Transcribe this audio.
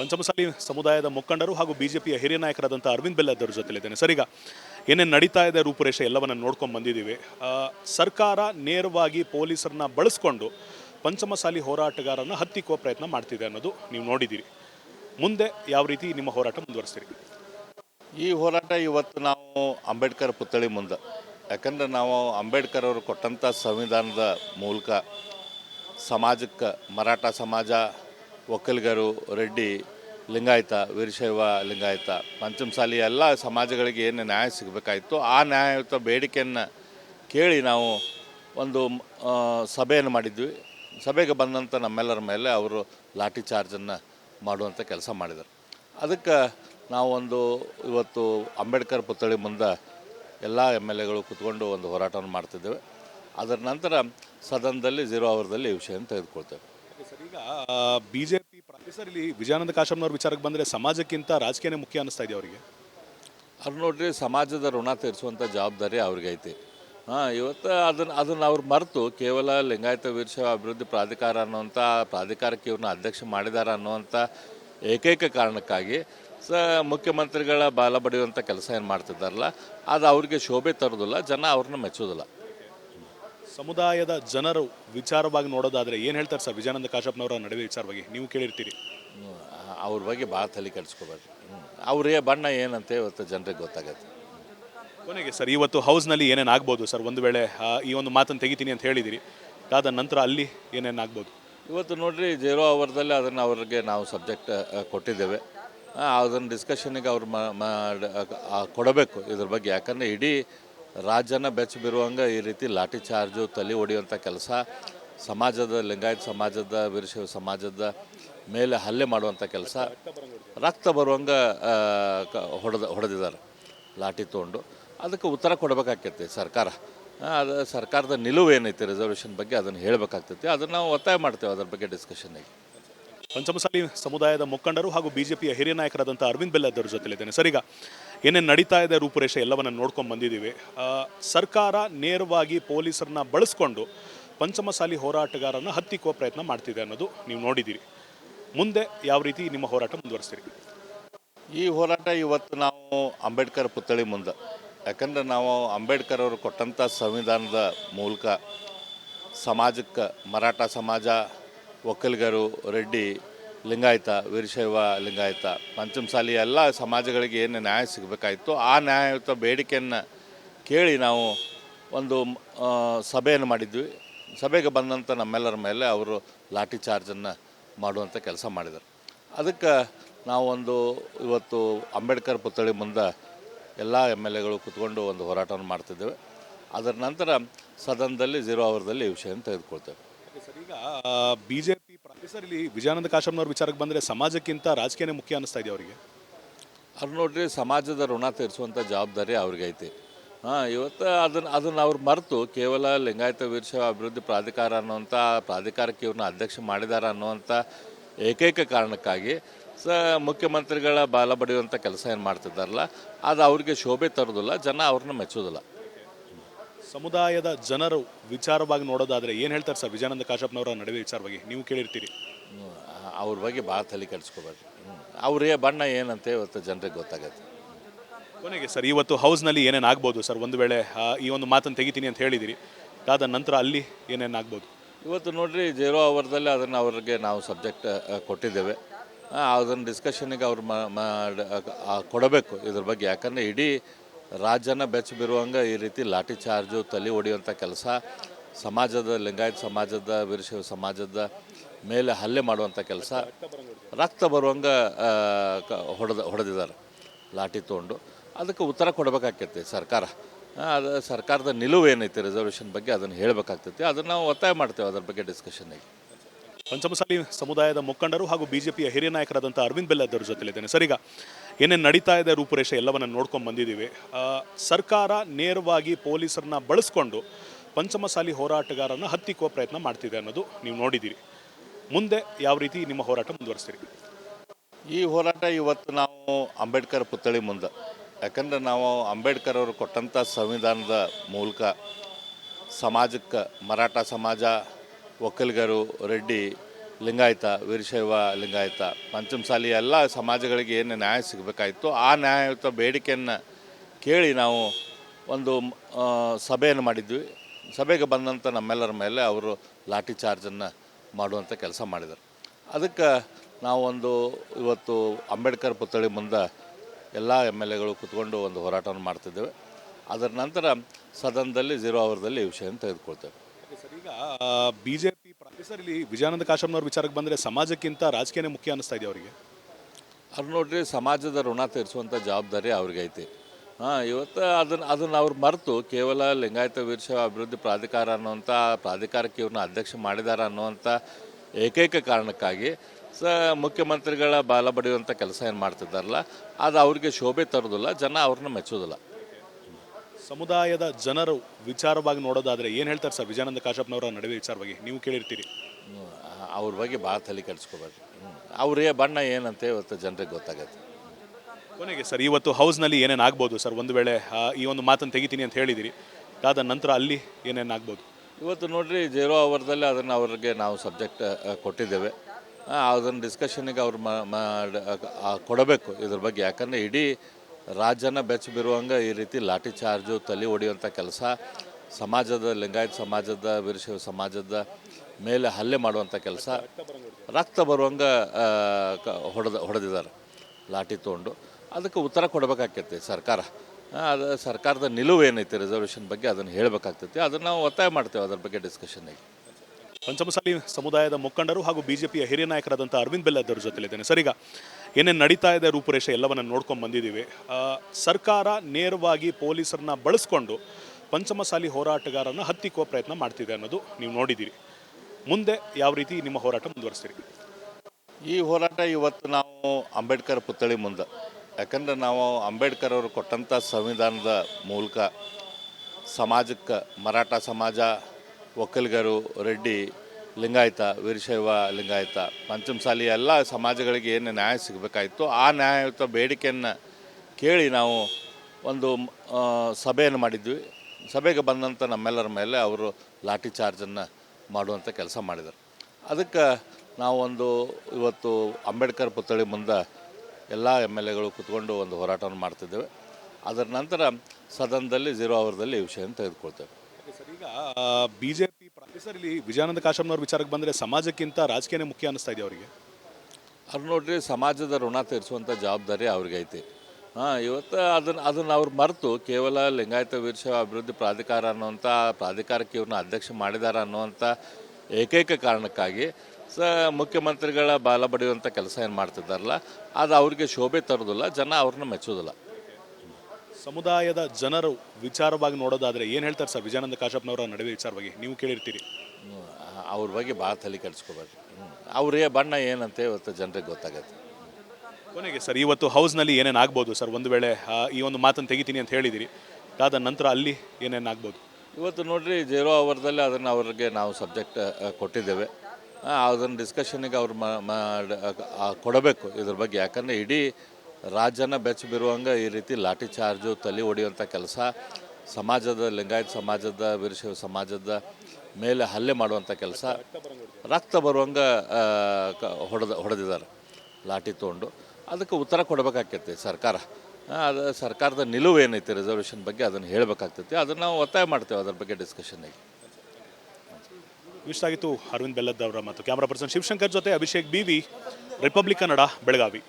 ಪಂಚಮಸಾಲಿ ಸಮುದಾಯದ ಮುಖಂಡರು ಹಾಗೂ ಬಿಜೆಪಿಯ ಹಿರಿಯ ನಾಯಕರಾದಂಥ ಅರವಿಂದ್ ಬೆಲ್ಲದವ್ರ ಜೊತೆಲಿದ್ದೇನೆ. ಸರ್, ಈಗ ಏನೇನು ನಡೀತಾ ಇದೆ ರೂಪುರೇಷೆ, ಎಲ್ಲವನ್ನ ನೋಡ್ಕೊಂಡು ಬಂದಿದ್ದೀವಿ. ಸರ್ಕಾರ ನೇರವಾಗಿ ಪೊಲೀಸರನ್ನ ಬಳಸ್ಕೊಂಡು ಪಂಚಮಸಾಲಿ ಹೋರಾಟಗಾರರನ್ನ ಹತ್ತಿಕ್ಕುವ ಪ್ರಯತ್ನ ಮಾಡ್ತಿದೆ ಅನ್ನೋದು ನೀವು ನೋಡಿದ್ದೀರಿ. ಮುಂದೆ ಯಾವ ರೀತಿ ನಿಮ್ಮ ಹೋರಾಟ ಮುಂದುವರಿಸ್ತೀರಿ? ಈ ಹೋರಾಟ ಇವತ್ತು ನಾವು ಅಂಬೇಡ್ಕರ್ ಪುತ್ಥಳಿ ಮುಂದೆ. ಯಾಕಂದ್ರೆ ನಾವು ಅಂಬೇಡ್ಕರ್ ಅವರು ಕೊಟ್ಟಂಥ ಸಂವಿಧಾನದ ಮೂಲಕ ಸಮಾಜಕ್ಕೆ, ಮರಾಠ ಸಮಾಜ ಒಕ್ಕಲಿಗರು, ರೆಡ್ಡಿ, ಲಿಂಗಾಯತ, ವೀರಶೈವ, ಲಿಂಗಾಯತ ಪಂಚಮಸಾಲಿ ಎಲ್ಲ ಸಮಾಜಗಳಿಗೆ ಏನು ನ್ಯಾಯ ಸಿಗಬೇಕಾಯಿತು ಆ ನ್ಯಾಯಯುತ ಬೇಡಿಕೆಯನ್ನು ಕೇಳಿ ನಾವು ಒಂದು ಸಭೆಯನ್ನು ಮಾಡಿದ್ವಿ. ಸಭೆಗೆ ಬಂದಂಥ ನಮ್ಮೆಲ್ಲರ ಮೇಲೆ ಅವರು ಲಾಠಿ ಚಾರ್ಜನ್ನು ಮಾಡುವಂಥ ಕೆಲಸ ಮಾಡಿದರು. ಅದಕ್ಕೆ ನಾವೊಂದು ಇವತ್ತು ಅಂಬೇಡ್ಕರ್ ಪುತ್ಥಳಿ ಮುಂದೆ ಎಲ್ಲ ಎಂ ಎಲ್ ಎಗಳು ಕೂತ್ಕೊಂಡು ಒಂದು ಹೋರಾಟವನ್ನು ಮಾಡ್ತಿದ್ದೇವೆ. ಅದರ ನಂತರ ಸದನದಲ್ಲಿ, ಝೀರೋ ಅವರ್ದಲ್ಲಿ ಈ ವಿಷಯವನ್ನು ತೆಗೆದುಕೊಳ್ತೇವೆ. ಈಗ ಬಿಜೆಪಿ ಸರ್ ಇಲ್ಲಿ ವಿಜಯಾನಂದ ಕಾಶಮ್ನವ್ರ ವಿಚಾರಕ್ಕೆ ಬಂದರೆ ಸಮಾಜಕ್ಕಿಂತ ರಾಜಕೀಯನೇ ಮುಖ್ಯ ಅನ್ನಿಸ್ತಾ ಇದೆ ಅವರಿಗೆ? ಅದು ನೋಡ್ರಿ, ಸಮಾಜದ ಋಣ ತೀರಿಸುವಂಥ ಜವಾಬ್ದಾರಿ ಅವ್ರಿಗೈತಿ. ಹಾಂ, ಇವತ್ತು ಅದನ್ನು ಅದನ್ನು ಅವ್ರು ಮರೆತು ಕೇವಲ ಲಿಂಗಾಯತ ವೀರಶೈವ ಅಭಿವೃದ್ಧಿ ಪ್ರಾಧಿಕಾರ ಅನ್ನುವಂಥ ಪ್ರಾಧಿಕಾರಕ್ಕೆ ಇವ್ರನ್ನ ಅಧ್ಯಕ್ಷ ಮಾಡಿದ್ದಾರೆ ಅನ್ನುವಂಥ ಏಕೈಕ ಕಾರಣಕ್ಕಾಗಿ ಸ, ಮುಖ್ಯಮಂತ್ರಿಗಳ ಬಾಲ ಬಡಿಯುವಂಥ ಕೆಲಸ ಏನು ಮಾಡ್ತಿದ್ದಾರಲ್ಲ, ಅದು ಅವ್ರಿಗೆ ಶೋಭೆ ತರೋದಿಲ್ಲ, ಜನ ಅವ್ರನ್ನ ಮೆಚ್ಚೋದಿಲ್ಲ. ಸಮುದಾಯದ ಜನರು ವಿಚಾರವಾಗಿ ನೋಡೋದಾದರೆ ಏನು ಹೇಳ್ತಾರೆ ಸರ್ ವಿಜಯಾನಂದ ಕಾಶಪ್ಪನವರ ನಡುವೆ ವಿಚಾರವಾಗಿ ನೀವು ಕೇಳಿರ್ತೀರಿ. ಅವ್ರ ಬಗ್ಗೆ ಭಾಳ ತಲೆ ಕೆಡಿಸ್ಕೋಬಾರ್ದು ಅವ್ರಿಗೆ ಬಣ್ಣ ಏನಂತೆ ಇವತ್ತು ಜನರಿಗೆ ಗೊತ್ತಾಗತ್ತೆ. ಕೊನೆಗೆ ಸರ್ ಇವತ್ತು ಹೌಸ್ನಲ್ಲಿ ಏನೇನು ಆಗ್ಬೋದು ಸರ್? ಒಂದು ವೇಳೆ ಆ, ಈ ಒಂದು ಮಾತನ್ನು ತೆಗಿತೀನಿ ಅಂತ ಹೇಳಿದಿರಿ. ಅದಾದ ನಂತರ ಅಲ್ಲಿ ಏನೇನು ಆಗ್ಬೋದು? ಇವತ್ತು ನೋಡ್ರಿ ಜೀರೋ ಅವರ್ದಲ್ಲಿ ಅದನ್ನು ಅವ್ರಿಗೆ ನಾವು ಸಬ್ಜೆಕ್ಟ್ ಕೊಟ್ಟಿದ್ದೇವೆ. ಆ, ಅದನ್ನು ಡಿಸ್ಕಷನಿಗೆ ಅವ್ರು ಮ- ಆ, ಕೊಡಬೇಕು ಇದ್ರ ಬಗ್ಗೆ. ಯಾಕಂದರೆ ಇಡೀ ರಾಜ್ಯನ ಬೆಚ್ಚ ಬಿರುವಂಗೆ ಈ ರೀತಿ ಲಾಠಿ ಚಾರ್ಜು ತಲೆ ಹೊಡೆಯುವಂಥ ಕೆಲಸ, ಸಮಾಜದ ಲಿಂಗಾಯತ ಸಮಾಜದ ವೀರಶೈವ ಸಮಾಜದ ಮೇಲೆ ಹಲ್ಲೆ ಮಾಡುವಂಥ ಕೆಲಸ, ರಕ್ತ ಬರುವಂಗೆ ಹೊಡೆದ, ಹೊಡೆದಿದ್ದಾರೆ, ಲಾಠಿ ತೊಗೊಂಡು. ಅದಕ್ಕೆ ಉತ್ತರ ಕೊಡಬೇಕಾಗ್ತೈತಿ ಸರ್ಕಾರ. ಅದು ಸರ್ಕಾರದ ನಿಲುವು ಏನೈತಿ ರಿಸರ್ವೇಷನ್ ಬಗ್ಗೆ ಅದನ್ನು ಹೇಳಬೇಕಾಗ್ತೈತಿ. ಅದನ್ನು ನಾವು ಒತ್ತಾಯ ಮಾಡ್ತೇವೆ ಅದ್ರ ಬಗ್ಗೆ ಡಿಸ್ಕಷನ್ನಿಗೆ ಪಂಚಮಸಾಲಿ ಸಮುದಾಯದ ಮುಖಂಡರು ಹಾಗೂ ಬಿಜೆಪಿಯ ಹಿರಿಯ ನಾಯಕರಾದಂಥ ಅರವಿಂದ್ ಬೆಲ್ಲದವ್ರ ಜೊತೆಲಿದ್ದೇನೆ. ಸರಿಗ ಏನೇನು ನಡೀತಾ ಇದೆ ರೂಪುರೇಷೆ ಎಲ್ಲವನ್ನು ನೋಡ್ಕೊಂಡು ಬಂದಿದ್ದೀವಿ. ಸರ್ಕಾರ ನೇರವಾಗಿ ಪೊಲೀಸರನ್ನ ಬಳಸ್ಕೊಂಡು ಪಂಚಮಸಾಲಿ ಹೋರಾಟಗಾರರನ್ನ ಹತ್ತಿಕ್ಕುವ ಪ್ರಯತ್ನ ಮಾಡ್ತಿದೆ ಅನ್ನೋದು ನೀವು ನೋಡಿದ್ದೀರಿ. ಮುಂದೆ ಯಾವ ರೀತಿ ನಿಮ್ಮ ಹೋರಾಟ ಮುಂದುವರಿಸ್ತೀರಿ? ಈ ಹೋರಾಟ ಇವತ್ತು ನಾವು ಅಂಬೇಡ್ಕರ್ ಪುತ್ಥಳಿ ಮುಂದೆ. ಯಾಕಂದ್ರೆ ನಾವು ಅಂಬೇಡ್ಕರ್ ಅವರು ಕೊಟ್ಟಂಥ ಸಂವಿಧಾನದ ಮೂಲಕ, ಸಮಾಜಕ್ಕೆ, ಮರಾಠ ಸಮಾಜ, ಒಕ್ಕಲಿಗರು, ರೆಡ್ಡಿ ಲಿಂಗಾಯತ, ವೀರಶೈವ ಲಿಂಗಾಯತ ಪಂಚಮಸಾಲಿ ಎಲ್ಲ ಸಮಾಜಗಳಿಗೆ ಏನು ನ್ಯಾಯ ಸಿಗಬೇಕಾಯಿತು, ಆ ನ್ಯಾಯಯುತ ಬೇಡಿಕೆಯನ್ನು ಕೇಳಿ ನಾವು ಒಂದು ಸಭೆಯನ್ನು ಮಾಡಿದ್ವಿ. ಸಭೆಗೆ ಬಂದಂಥ ನಮ್ಮೆಲ್ಲರ ಮೇಲೆ ಅವರು ಲಾಠಿ ಚಾರ್ಜನ್ನು ಮಾಡುವಂಥ ಕೆಲಸ ಮಾಡಿದರು. ಅದಕ್ಕೆ ನಾವು ಒಂದು ಇವತ್ತು ಅಂಬೇಡ್ಕರ್ ಪುತ್ಥಳಿ ಮುಂದೆ ಎಲ್ಲ ಎಂ ಎಲ್ ಎಗಳು ಕೂತ್ಕೊಂಡು ಒಂದು ಹೋರಾಟವನ್ನು ಮಾಡ್ತಿದ್ದೇವೆ. ಅದರ ನಂತರ ಸದನದಲ್ಲಿ, ಝೀರೋ ಅವರ್ದಲ್ಲಿ ಈ ವಿಷಯವನ್ನು ತೆಗೆದುಕೊಳ್ತೇವೆ. ಈಗ ಬಿಜೆಪಿ ಪ್ರೊಫೆಸರ್ ಇಲ್ಲಿ ವಿಜಯಾನಂದ ಕಾಶಂನವ್ರ ವಿಚಾರಕ್ಕೆ ಬಂದರೆ ಸಮಾಜಕ್ಕಿಂತ ರಾಜಕೀಯನೇ ಮುಖ್ಯ ಅನ್ನಿಸ್ತಾ ಇದೆ ಅವರಿಗೆ? ಅದು ನೋಡ್ರಿ, ಸಮಾಜದ ಋಣ ತೀರಿಸುವಂಥ ಜವಾಬ್ದಾರಿ ಅವ್ರಿಗೆ ಐತಿ. ಹಾಂ, ಇವತ್ತು ಅದನ್ನು ಅದನ್ನು ಅವ್ರು ಮರೆತು ಕೇವಲ ಲಿಂಗಾಯತ ವೀರಶೈವ ಅಭಿವೃದ್ಧಿ ಪ್ರಾಧಿಕಾರ ಅನ್ನುವಂಥ ಪ್ರಾಧಿಕಾರಕ್ಕೆ ಇವ್ರನ್ನ ಅಧ್ಯಕ್ಷ ಮಾಡಿದ್ದಾರೆ ಅನ್ನುವಂಥ ಏಕೈಕ ಕಾರಣಕ್ಕಾಗಿ ಸ, ಮುಖ್ಯಮಂತ್ರಿಗಳ ಬಾಲ ಬಡಿಯುವಂಥ ಕೆಲಸ ಏನು ಮಾಡ್ತಿದ್ದಾರಲ್ಲ, ಅದು ಅವ್ರಿಗೆ ಶೋಭೆ ತರೋದಿಲ್ಲ, ಜನ ಅವ್ರನ್ನ ಮೆಚ್ಚೋದಿಲ್ಲ. ಸಮುದಾಯದ ಜನರು ವಿಚಾರವಾಗಿ ನೋಡೋದಾದರೆ ಏನು ಹೇಳ್ತಾರೆ ಸರ್ ವಿಜಯಾನಂದ ಕಾಶಪ್ಪನವರ ನಡುವೆ ವಿಚಾರವಾಗಿ ನೀವು ಕೇಳಿರ್ತೀರಿ. ಅವ್ರ ಬಗ್ಗೆ ಭಾಳ ತಲೆ ಕೆಡಿಸ್ಕೋಬೇಡ್ರಿ. ಅವ್ರಿಗೆ ಬಣ್ಣ ಏನಂತ ಇವತ್ತು ಜನರಿಗೆ ಗೊತ್ತಾಗತ್ತೆ. ಕೊನೆಗೆ ಸರ್ ಇವತ್ತು ಹೌಸ್ನಲ್ಲಿ ಏನೇನು ಆಗ್ಬೋದು ಸರ್? ಒಂದು ವೇಳೆ ಆ, ಈ ಒಂದು ಮಾತನ್ನು ತೆಗಿತೀನಿ ಅಂತ ಹೇಳಿದಿರಿ. ಅದಾದ ನಂತರ ಅಲ್ಲಿ ಏನೇನು ಆಗ್ಬೋದು? ಇವತ್ತು ನೋಡ್ರಿ ಜೀರೋ ಅವರ್ದಲ್ಲಿ ಅದನ್ನು ಅವ್ರಿಗೆ ನಾವು ಸಬ್ಜೆಕ್ಟ್ ಕೊಟ್ಟಿದ್ದೇವೆ. ಆ, ಅದನ್ನು ಡಿಸ್ಕಷನಿಗೆ ಅವ್ರು ಮ- ಮಾಡ್- ಆ, ಕೊಡಬೇಕು ಇದ್ರ ಬಗ್ಗೆ. ಯಾಕಂದರೆ ಇಡೀ ರಾಜ್ಯನ ಬೆಚ್ಚ ಬಿರುವಂಗೆ ಈ ರೀತಿ ಲಾಠಿ ಚಾರ್ಜು ತಲೆ ಒಡೆಯುವಂಥ ಕೆಲಸ. ಸಮಾಜದ, ಲಿಂಗಾಯತ ಸಮಾಜದ, ವೀರಶೈವ ಸಮಾಜದ ಮೇಲೆ ಹಲ್ಲೆ ಮಾಡುವಂಥ ಕೆಲಸ. ರಕ್ತ ಬರುವಂಗೆ ಹೊಡೆದ, ಹೊಡೆದಿದ್ದಾರೆ. ಲಾಠಿ ತೊಗೊಂಡು. ಅದಕ್ಕೆ ಉತ್ತರ ಕೊಡಬೇಕಾಗ್ತೈತಿ ಸರ್ಕಾರ. ಅದು ಸರ್ಕಾರದ ನಿಲುವು ಏನೈತಿ ರಿಸರ್ವೇಷನ್ ಬಗ್ಗೆ ಅದನ್ನು ಹೇಳಬೇಕಾಗ್ತೈತಿ. ಅದನ್ನು ನಾವು ಒತ್ತಾಯ ಮಾಡ್ತೇವೆ ಅದ್ರ ಬಗ್ಗೆ ಡಿಸ್ಕಷನ್ನಿಗೆ ಪಂಚಮಸಾಲಿ ಸಮುದಾಯದ ಮುಖಂಡರು ಹಾಗೂ ಬಿಜೆಪಿಯ ಹಿರಿಯ ನಾಯಕರಾದಂಥ ಅರವಿಂದ್ ಬೆಲ್ಲದವ್ರ ಜೊತೆಲಿದ್ದೇನೆ. ಸರಿಗ? ಏನೇನು ನಡೀತಾ ಇದೆ ರೂಪುರೇಷೆ, ಎಲ್ಲವನ್ನು ನೋಡ್ಕೊಂಡು ಬಂದಿದ್ದೀವಿ. ಸರ್ಕಾರ ನೇರವಾಗಿ ಪೊಲೀಸರನ್ನ ಬಳಸ್ಕೊಂಡು ಪಂಚಮಸಾಲಿ ಹೋರಾಟಗಾರರನ್ನ ಹತ್ತಿಕ್ಕುವ ಪ್ರಯತ್ನ ಮಾಡ್ತಿದೆ ಅನ್ನೋದು ನೀವು ನೋಡಿದ್ದೀರಿ. ಮುಂದೆ ಯಾವ ರೀತಿ ನಿಮ್ಮ ಹೋರಾಟ ಮುಂದುವರಿಸ್ತೀರಿ? ಈ ಹೋರಾಟ ಇವತ್ತು ನಾವು ಅಂಬೇಡ್ಕರ್ ಪುತ್ಥಳಿ ಮುಂದೆ. ಯಾಕಂದ್ರೆ ನಾವು ಅಂಬೇಡ್ಕರ್ ಅವರು ಕೊಟ್ಟಂಥ ಸಂವಿಧಾನದ ಮೂಲಕ ಸಮಾಜಕ್ಕೆ, ಮರಾಠ ಸಮಾಜ, ಒಕ್ಕಲಿಗರು, ರೆಡ್ಡಿ ಲಿಂಗಾಯತ, ವೀರಶೈವ ಲಿಂಗಾಯತ ಪಂಚಮಸಾಲಿ ಎಲ್ಲ ಸಮಾಜಗಳಿಗೆ ಏನು ನ್ಯಾಯ ಸಿಗಬೇಕಾಯಿತು, ಆ ನ್ಯಾಯಯುತ ಬೇಡಿಕೆಯನ್ನು ಕೇಳಿ ನಾವು ಒಂದು ಸಭೆಯನ್ನು ಮಾಡಿದ್ವಿ. ಸಭೆಗೆ ಬಂದಂಥ ನಮ್ಮೆಲ್ಲರ ಮೇಲೆ ಅವರು ಲಾಠಿ ಚಾರ್ಜನ್ನು ಮಾಡುವಂಥ ಕೆಲಸ ಮಾಡಿದರು. ಅದಕ್ಕೆ ನಾವು ಒಂದು, ಇವತ್ತು ಅಂಬೇಡ್ಕರ್ ಪುತ್ಥಳಿ ಮುಂದೆ ಎಲ್ಲ ಎಂ ಎಲ್ ಎಗಳು ಕೂತ್ಕೊಂಡು ಒಂದು ಹೋರಾಟವನ್ನು ಮಾಡ್ತಿದ್ದೇವೆ. ಅದರ ನಂತರ ಸದನದಲ್ಲಿ ಜೀರೋ ಅವರ್ದಲ್ಲಿ ಈ ವಿಷಯವನ್ನು ತೆಗೆದುಕೊಳ್ತೇವೆ. ಈಗ ಬಿಜೆಪಿ ಸರ್ ಇಲ್ಲಿ ವಿಜಯಾನಂದ ಕಾಶಂನವ್ರ ವಿಚಾರಕ್ಕೆ ಬಂದರೆ ಸಮಾಜಕ್ಕಿಂತ ರಾಜಕೀಯನೇ ಮುಖ್ಯ ಅನ್ನಿಸ್ತಾ ಇದೆ ಅವರಿಗೆ? ಅವ್ರು ನೋಡ್ರಿ, ಸಮಾಜದ ಋಣ ತೀರಿಸುವಂಥ ಜವಾಬ್ದಾರಿ ಅವ್ರಿಗೆ ಐತಿ ಹಾಂ, ಇವತ್ತು ಅದನ್ನು ಅದನ್ನು ಅವ್ರು ಮರೆತು ಕೇವಲ ಲಿಂಗಾಯತ ವೀರಶೈವ ಅಭಿವೃದ್ಧಿ ಪ್ರಾಧಿಕಾರ ಅನ್ನುವಂಥ ಪ್ರಾಧಿಕಾರಕ್ಕೆ ಇವ್ರನ್ನ ಅಧ್ಯಕ್ಷ ಮಾಡಿದಾರ ಅನ್ನುವಂಥ ಏಕೈಕ ಕಾರಣಕ್ಕಾಗಿ ಸ, ಮುಖ್ಯಮಂತ್ರಿಗಳ ಬಾಲ ಬಡಿಯುವಂಥ ಕೆಲಸ ಏನು ಮಾಡ್ತಿದ್ದಾರಲ್ಲ, ಅದು ಅವ್ರಿಗೆ ಶೋಭೆ ತರೋದಿಲ್ಲ, ಜನ ಅವ್ರನ್ನ ಮೆಚ್ಚೋದಿಲ್ಲ. ಸಮುದಾಯದ ಜನರು ವಿಚಾರವಾಗಿ ನೋಡೋದಾದರೆ ಏನು ಹೇಳ್ತಾರೆ ಸರ್ ವಿಜಯಾನಂದ ಕಾಶಪ್ಪನವರ ನಡುವೆ ವಿಚಾರವಾಗಿ ನೀವು ಕೇಳಿರ್ತೀರಿ. ಅವ್ರ ಬಗ್ಗೆ ಭಾಳ ತಲೆ ಕಟ್ಸ್ಕೋಬಾರ್ದು ಅವ್ರಿಗೆ ಬಣ್ಣ ಏನಂತೆ ಇವತ್ತು ಜನರಿಗೆ ಗೊತ್ತಾಗತ್ತೆ. ಕೊನೆಗೆ ಸರ್ ಇವತ್ತು ಹೌಸ್ನಲ್ಲಿ ಏನೇನು ಆಗ್ಬೋದು ಸರ್? ಒಂದು ವೇಳೆ ಆ, ಈ ಒಂದು ಮಾತನ್ನು ತೆಗಿತೀನಿ ಅಂತ ಹೇಳಿದಿರಿ. ಅದಾದ ನಂತರ ಅಲ್ಲಿ ಏನೇನು ಆಗ್ಬೋದು? ಇವತ್ತು ನೋಡ್ರಿ ಜೀರೋ ಅವರ್ದಲ್ಲಿ ಅದನ್ನು ಅವ್ರಿಗೆ ನಾವು ಸಬ್ಜೆಕ್ಟ್ ಕೊಟ್ಟಿದ್ದೇವೆ. ಆ, ಅದನ್ನು ಡಿಸ್ಕಷನಿಗೆ ಅವ್ರು ಮ- ಆ, ಕೊಡಬೇಕು ಇದ್ರ ಬಗ್ಗೆ. ಯಾಕಂದರೆ ಇಡೀ ರಾಜ್ಯನ ಬೆಚ್ಚ ಬಿರುವಂಗೆ ಈ ರೀತಿ ಲಾಠಿ ಚಾರ್ಜು, ತಲೆ ಹೊಡೆಯುವಂಥ ಕೆಲಸ, ಸಮಾಜದ ಲಿಂಗಾಯತ ಸಮಾಜದ, ವೀರಶೈವ ಸಮಾಜದ ಮೇಲೆ ಹಲ್ಲೆ ಮಾಡುವಂಥ ಕೆಲಸ, ರಕ್ತ ಬರುವಂಗೆ ಹೊಡೆದ, ಹೊಡೆದಿದ್ದಾರೆ, ಲಾಠಿ ತೊಗೊಂಡು. ಅದಕ್ಕೆ ಉತ್ತರ ಕೊಡಬೇಕಾಗ್ತೈತಿ ಸರ್ಕಾರ. ಅದು ಸರ್ಕಾರದ ನಿಲುವು ಏನೈತಿ ರಿಸರ್ವೇಷನ್ ಬಗ್ಗೆ ಅದನ್ನು ಹೇಳಬೇಕಾಗ್ತೈತಿ. ಅದನ್ನು ನಾವು ಒತ್ತಾಯ ಮಾಡ್ತೇವೆ ಅದ್ರ ಬಗ್ಗೆ ಡಿಸ್ಕಷನ್ನಿಗೆ ಪಂಚಮಸಾಲಿ ಸಮುದಾಯದ ಮುಖಂಡರು ಹಾಗೂ ಬಿಜೆಪಿಯ ಹಿರಿಯ ನಾಯಕರಾದಂಥ ಅರವಿಂದ್ ಬೆಲ್ಲದವ್ರ ಜೊತೆಲಿದ್ದೇನೆ. ಸರಿಗ? ಏನೇನು ನಡೀತಾ ಇದೆ ರೂಪುರೇಷೆ ಎಲ್ಲವನ್ನು ನೋಡ್ಕೊಂಡು ಬಂದಿದ್ದೀವಿ. ಸರ್ಕಾರ ನೇರವಾಗಿ ಪೊಲೀಸರನ್ನ ಬಳಸ್ಕೊಂಡು ಪಂಚಮಸಾಲಿ ಹೋರಾಟಗಾರನ ಹತ್ತಿಕ್ಕುವ ಪ್ರಯತ್ನ ಮಾಡ್ತಿದೆ ಅನ್ನೋದು ನೀವು ನೋಡಿದ್ದೀರಿ. ಮುಂದೆ ಯಾವ ರೀತಿ ನಿಮ್ಮ ಹೋರಾಟ ಮುಂದುವರಿಸ್ತೀರಿ? ಈ ಹೋರಾಟ ಇವತ್ತು ನಾವು ಅಂಬೇಡ್ಕರ್ ಪುತ್ಥಳಿ ಮುಂದೆ. ಯಾಕಂದ್ರೆ ನಾವು ಅಂಬೇಡ್ಕರ್ ಅವರು ಕೊಟ್ಟಂಥ ಸಂವಿಧಾನದ ಮೂಲಕ ಸಮಾಜಕ್ಕೆ ಮರಾಠ ಸಮಾಜ, ಒಕ್ಕಲಿಗರು, ರೆಡ್ಡಿ ಲಿಂಗಾಯತ, ವೀರಶೈವ ಲಿಂಗಾಯತ ಪಂಚಮಸಾಲಿ ಎಲ್ಲ ಸಮಾಜಗಳಿಗೆ ಏನು ನ್ಯಾಯ ಸಿಗಬೇಕಾಯಿತು, ಆ ನ್ಯಾಯಯುತ ಬೇಡಿಕೆಯನ್ನು ಕೇಳಿ ನಾವು ಒಂದು ಸಭೆಯನ್ನು ಮಾಡಿದ್ವಿ. ಸಭೆಗೆ ಬಂದಂಥ ನಮ್ಮೆಲ್ಲರ ಮೇಲೆ ಅವರು ಲಾಠಿ ಚಾರ್ಜನ್ನು ಮಾಡುವಂಥ ಕೆಲಸ ಮಾಡಿದರು. ಅದಕ್ಕೆ ನಾವು ಒಂದು ಇವತ್ತು ಅಂಬೇಡ್ಕರ್ ಪುತ್ಥಳಿ ಮುಂದೆ ಎಲ್ಲ ಎಂ ಎಲ್ ಎಗಳು ಕೂತ್ಕೊಂಡು ಒಂದು ಹೋರಾಟವನ್ನು ಮಾಡ್ತಿದ್ದೇವೆ. ಅದರ ನಂತರ ಸದನದಲ್ಲಿ ಜೀರೋ ಅವರ್ದಲ್ಲಿ ಈ ವಿಷಯವನ್ನು ತೆಗೆದುಕೊಳ್ತೇವೆ. ಈಗ ಬಿಜೆಪಿ ಪ್ರೊಫೆಸರ್ ಇಲ್ಲಿ ವಿಜಯಾನಂದ ಕಾಶಂನವ್ರ ವಿಚಾರಕ್ಕೆ ಬಂದರೆ ಸಮಾಜಕ್ಕಿಂತ ರಾಜಕೀಯನೇ ಮುಖ್ಯ ಅನ್ನಿಸ್ತಾ ಇದೆ ಅವರಿಗೆ? ಅವ್ರು ನೋಡ್ರಿ, ಸಮಾಜದ ಋಣ ತೀರಿಸುವಂಥ ಜವಾಬ್ದಾರಿ ಅವ್ರಿಗೈತಿ. ಹಾಂ, ಇವತ್ತು ಅದನ್ನು ಅದನ್ನು ಅವ್ರು ಮರೆತು ಕೇವಲ ಲಿಂಗಾಯತ ವೀರಶೈವ ಅಭಿವೃದ್ಧಿ ಪ್ರಾಧಿಕಾರ ಅನ್ನುವಂಥ ಪ್ರಾಧಿಕಾರಕ್ಕೆ ಇವ್ರನ್ನ ಅಧ್ಯಕ್ಷ ಮಾಡಿದಾರ ಅನ್ನುವಂಥ ಏಕೈಕ ಕಾರಣಕ್ಕಾಗಿ ಸ, ಮುಖ್ಯಮಂತ್ರಿಗಳ ಬಾಲ ಬಡಿಯುವಂಥ ಕೆಲಸ ಏನು ಮಾಡ್ತಿದ್ದಾರಲ್ಲ, ಅದು ಅವ್ರಿಗೆ ಶೋಭೆ ತರೋದಿಲ್ಲ, ಜನ ಅವ್ರನ್ನ ಮೆಚ್ಚೋದಿಲ್ಲ. ಸಮುದಾಯದ ಜನರು ವಿಚಾರವಾಗಿ ನೋಡೋದಾದರೆ ಏನು ಹೇಳ್ತಾರೆ ಸರ್ ವಿಜಯಾನಂದ ಕಾಶಪ್ಪನವರ ನಡುವೆ ವಿಚಾರವಾಗಿ ನೀವು ಕೇಳಿರ್ತೀರಿ. ಅವ್ರ ಬಗ್ಗೆ ಭಾಳ ತಲೆ ಕೆಡಿಸ್ಕೋಬೇಡ್ರಿ. ಅವರೇ ಬಣ್ಣ ಏನಂತ ಇವತ್ತು ಜನರಿಗೆ ಗೊತ್ತಾಗುತ್ತೆ. ಕೊನೆಗೆ ಸರ್ ಇವತ್ತು ಹೌಸ್ನಲ್ಲಿ ಏನೇನು ಆಗ್ಬೋದು ಸರ್? ಒಂದು ವೇಳೆ ಆ, ಈ ಒಂದು ಮಾತನ್ನು ತೆಗಿತೀನಿ ಅಂತ ಹೇಳಿದಿರಿ. ಅದಾದ ನಂತರ ಅಲ್ಲಿ ಏನೇನು ಆಗ್ಬೋದು? ಇವತ್ತು ನೋಡ್ರಿ ಜೀರೋ ಅವರ್ದಲ್ಲಿ ಅದನ್ನು ಅವ್ರಿಗೆ ನಾವು ಸಬ್ಜೆಕ್ಟ್ ಕೊಟ್ಟಿದ್ದೇವೆ. ಆ, ಅದನ್ನು ಡಿಸ್ಕಷನಿಗೆ ಅವ್ರು ಮ- ಆ, ಕೊಡಬೇಕು ಇದ್ರ ಬಗ್ಗೆ. ಯಾಕಂದರೆ ಇಡೀ ರಾಜ್ಯನ ಬೆಚ್ಚ ಬಿರುವಂಗೆ ಈ ರೀತಿ ಲಾಠಿ ಚಾರ್ಜು ತಲೆ ಹೊಡೆಯುವಂಥ ಕೆಲಸ. ಸಮಾಜದ ಲಿಂಗಾಯತ ಸಮಾಜದ ವೀರಶೈವ ಸಮಾಜದ ಮೇಲೆ ಹಲ್ಲೆ ಮಾಡುವಂಥ ಕೆಲಸ. ರಕ್ತ ಬರುವಂಗೆ ಹೊಡೆದ, ಹೊಡೆದಿದ್ದಾರೆ. ಲಾಠಿ ತೊಗೊಂಡು. ಅದಕ್ಕೆ ಉತ್ತರ ಕೊಡಬೇಕಾಗ್ತೈತಿ ಸರ್ಕಾರ. ಅದು ಸರ್ಕಾರದ ನಿಲುವು ಏನೈತಿ ರಿಸರ್ವೇಷನ್ ಬಗ್ಗೆ ಅದನ್ನು ಹೇಳಬೇಕಾಗ್ತೈತಿ. ಅದನ್ನು ನಾವು ಒತ್ತಾಯ ಮಾಡ್ತೇವೆ ಅದ್ರ ಬಗ್ಗೆ ಡಿಸ್ಕಷನ್ನಿಗೆ ಇಷ್ಟಾಗಿತ್ತು ಅರವಿಂದ್ ಬೆಲ್ಲದ್ದವರ ಮತ್ತು ಕ್ಯಾಮ್ರಾ ಪರ್ಸನ್ ಶಿವಶಂಕರ್ ಜೊತೆ Abhishek B V republic Kannada Belagavi.